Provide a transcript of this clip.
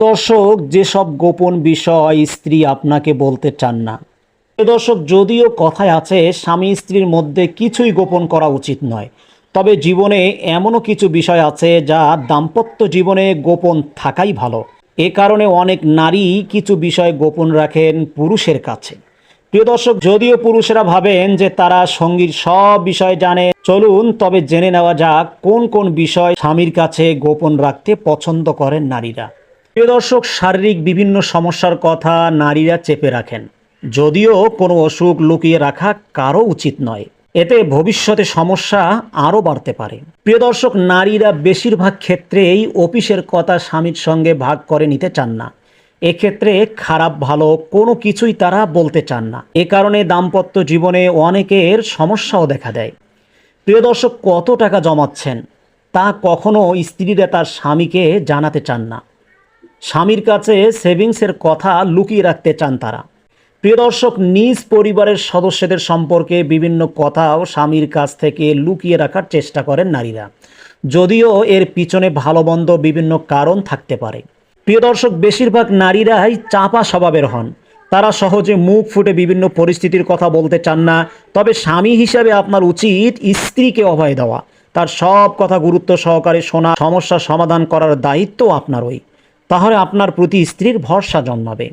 দর্শক, যেসব গোপন বিষয় স্ত্রী আপনাকে বলতে চান না। দর্শক, যদিও কথায় আছে, স্বামী স্ত্রীর মধ্যে কিছুই গোপন করা উচিত নয়। তবে জীবনে এমনও কিছু বিষয় আছে যা দাম্পত্য জীবনে গোপন থাকাই ভালো। এ কারণে অনেক নারী কিছু বিষয় গোপন রাখেন পুরুষের কাছে। প্রিয় দর্শক, যদিও পুরুষেরা ভাবেন যে তারা সঙ্গীর সব বিষয় জানে, চলুন তবে জেনে নেওয়া যাক কোন কোন বিষয় স্বামীর কাছে গোপন রাখতে পছন্দ করেন নারীরা। প্রিয় দর্শক, শারীরিক বিভিন্ন সমস্যার কথা নারীরা চেপে রাখেন। যদিও কোনো অসুখ লুকিয়ে রাখা কারও উচিত নয়। এতে ভবিষ্যতে সমস্যা আরও বাড়তে পারে। প্রিয় দর্শক, নারীরা বেশিরভাগ ক্ষেত্রেই অফিসের কথা স্বামীর সঙ্গে ভাগ করে নিতে চান না। এক্ষেত্রে খারাপ, ভালো কোনো কিছুই তারা বলতে চান না। এ কারণে দাম্পত্য জীবনে অনেকের সমস্যাও দেখা দেয়। প্রিয় দর্শক, কত টাকা জমাচ্ছেন তা কখনো স্ত্রীরা তার স্বামীকে জানাতে চান না। স্বামীর কাছে সেভিংসের কথা লুকিয়ে রাখতে চান তারা। প্রিয় দর্শক, নিজ পরিবারের সদস্যদের সম্পর্কে বিভিন্ন কথাও স্বামীর কাছ থেকে লুকিয়ে রাখার চেষ্টা করেন নারীরা। যদিও এর পিছনে ভালো মন্দ বিভিন্ন কারণ থাকতে পারে। প্রিয় দর্শক, বেশিরভাগ নারীরাই চাপা স্বভাবের হন। তারা সহজে মুখ ফুটে বিভিন্ন পরিস্থিতির কথা বলতে চান না। তবে স্বামী হিসাবে আপনার উচিত স্ত্রীকে অভয় দেওয়া। তার সব কথা গুরুত্ব সহকারে শোনা, সমস্যা সমাধান করার দায়িত্ব আপনারই। তাহলে আপনার প্রতি স্ত্রীর ভরসা জন্মাবে।